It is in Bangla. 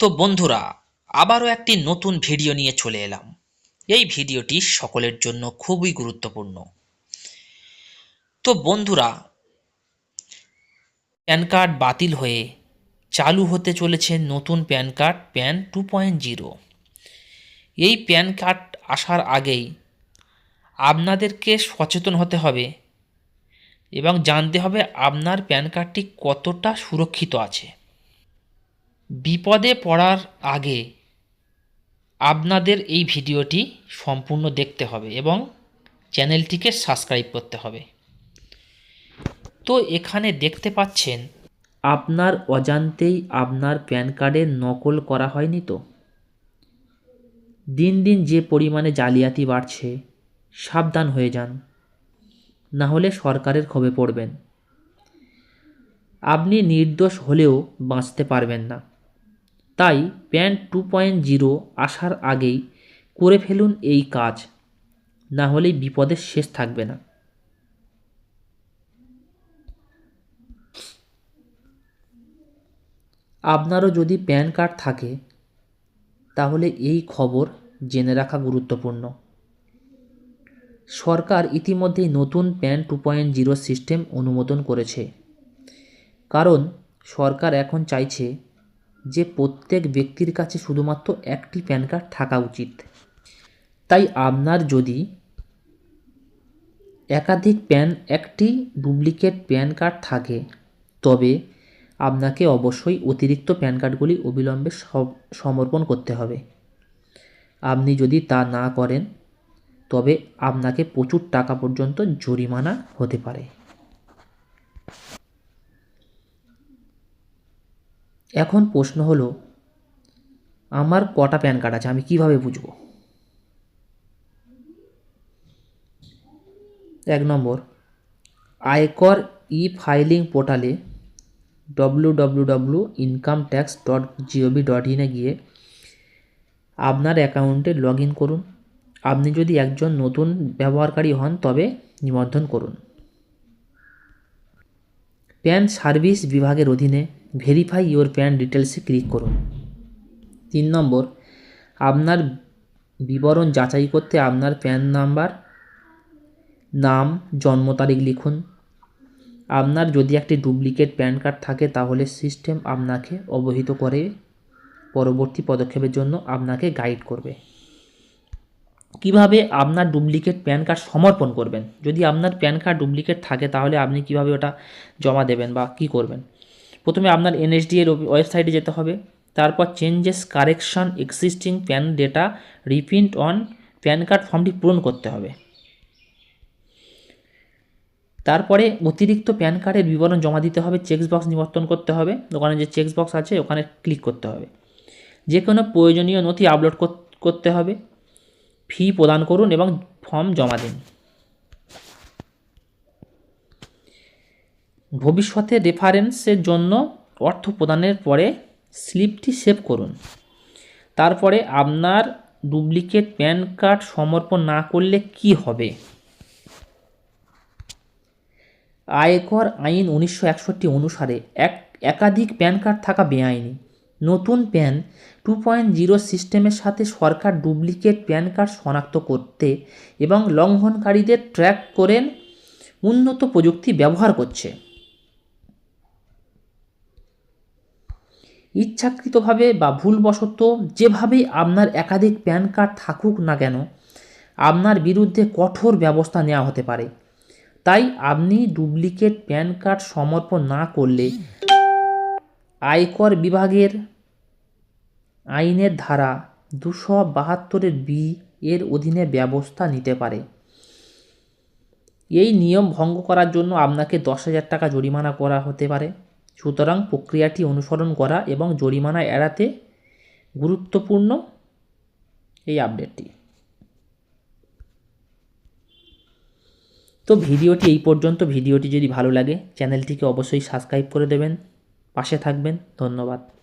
তো বন্ধুরা, আবারও একটি নতুন ভিডিও নিয়ে চলে এলাম। এই ভিডিওটি সকলের জন্য খুবই গুরুত্বপূর্ণ। তো বন্ধুরা, প্যান কার্ড বাতিল হয়ে চালু হতে চলেছে নতুন PAN card PAN two point zero. এই প্যান কার্ড আসার আগেই আপনাদেরকে সচেতন হতে হবে এবং জানতে হবে আপনার প্যান কার্ডটি কতটা সুরক্ষিত আছে। বিপদে পড়ার আগে আপনাদের এই ভিডিওটি সম্পূর্ণ দেখতে হবে এবং চ্যানেলটিকে সাবস্ক্রাইব করতে হবে। তো এখানে দেখতে পাচ্ছেন, আপনার অজান্তেই আপনার প্যান কার্ডের নকল করা হয়নি তো? দিন দিন যে পরিমাণে জালিয়াতি বাড়ছে, সাবধান হয়ে যান। না হলে সরকারের ক্ষোভে পড়বেন। আপনি নির্দোষ হলেও বাঁচতে পারবেন না। তাই প্যান টু পয়েন্ট জিরো আসার আগেই করে ফেলুন এই কাজ। না হলে বিপদের শেষ থাকবে না। আপনারও যদি প্যান কার্ড থাকে, তাহলে এই খবর জেনে রাখা গুরুত্বপূর্ণ। সরকার ইতিমধ্যেই নতুন PAN two point zero system অনুমোদন করেছে। কারণ সরকার এখন চাইছে যে প্রত্যেক ব্যক্তির কাছে শুধুমাত্র একটি প্যান কার্ড থাকা উচিত। তাই আপনার যদি একাধিক প্যান, একটি ডুপ্লিকেট প্যান কার্ড থাকে, তবে আপনাকে অবশ্যই অতিরিক্ত প্যান কার্ডগুলি অবিলম্বে সমর্পণ করতে হবে। আপনি যদি তা না করেন, তবে আপনাকে প্রচুর টাকা পর্যন্ত জরিমানা হতে পারে। এখন প্রশ্ন হলো, আমার কটা প্যান কার্ড আছে, আমি কীভাবে বুঝব? এক নম্বর, আয়কর ই ফাইলিং পোর্টালে W W W income tax dot G O V dot ইনে গিয়ে আপনার অ্যাকাউন্টে লগ ইন করুন। আপনি যদি একজন নতুন ব্যবহারকারী হন, তবে নিবন্ধন করুন। প্যান সার্ভিস বিভাগের অধীনে ভেরিফাই ইওর প্যান ডিটেলসে ক্লিক করুন। তিন নম্বর, আপনার বিবরণ যাচাই করতে আপনার প্যান নাম্বার, নাম, জন্ম তারিখ লিখুন। আপনার যদি একটি ডুপ্লিকেট প্যান কার্ড থাকে তাহলে সিস্টেম আপনাকে অবহিত করে পরবর্তী পদক্ষেপের জন্য আপনাকে গাইড করবে। কীভাবে আপনার ডুপ্লিকেট প্যান কার্ড সমর্পণ করবেন? যদি আপনার প্যান কার্ড ডুপ্লিকেট থাকে তাহলে আপনি কীভাবে ওটা জমা দেবেন বা কি করবেন? প্রথমে আপনার এনএসডি এর ওয়েবসাইটে যেতে হবে। তারপর changes correction existing PAN data reprint on PAN card ফর্মটি পূরণ করতে হবে। তারপরে অতিরিক্ত প্যান কার্ডের বিবরণ জমা দিতে হবে চেক বক্স নিবর্তন করতে হবে। ওখানে যে চেক বক্স আছে, ওখানে ক্লিক করতে হবে। যে কোনো প্রয়োজনীয় নথি আপলোড করতে হবে। ফি প্রদান করুন এবং ফর্ম জমা দিন। ভবিষ্যতে রেফারেন্সের জন্য অর্থ প্রদানের পরে স্লিপটি সেভ করুন। তারপরে আপনার ডুপ্লিকেট প্যান কার্ড সমর্পণ না করলে কি হবে? আয়কর আইন উনিশশো একষট্টি অনুসারে এক, একাধিক প্যান কার্ড থাকা বেআইনি। নতুন প্যান টু পয়েন্ট জিরো সিস্টেমের সাথে সরকার ডুপ্লিকেট প্যান কার্ড শনাক্ত করতে এবং লঙ্ঘনকারীদের ট্র্যাক করেন উন্নত প্রযুক্তি ব্যবহার করছে। ইচ্ছাকৃতভাবে বা ভুলবশত যেভাবেই আপনার একাধিক প্যান কার্ড থাকুক না কেন, আপনার বিরুদ্ধে কঠোর ব্যবস্থা নেওয়া হতে পারে। তাই আপনি ডুপ্লিকেট প্যান কার্ড সমর্পণ না করলে আয়কর বিভাগের আইনের ধারা দুশো বাহাত্তরের বি এর অধীনে ব্যবস্থা নিতে পারে। এই নিয়ম ভঙ্গ করার জন্য আপনাকে দশ হাজার টাকা জরিমানা করা হতে পারে। সুতরাং প্রক্রিয়াটি অনুসরণ করা এবং জরিমানা এড়াতে গুরুত্বপূর্ণ এই আপডেটটি। তো ভিডিওটি এই পর্যন্ত। ভিডিওটি যদি ভালো লাগে, চ্যানেলটিকে অবশ্যই সাবস্ক্রাইব করে দেবেন। পাশে থাকবেন। ধন্যবাদ।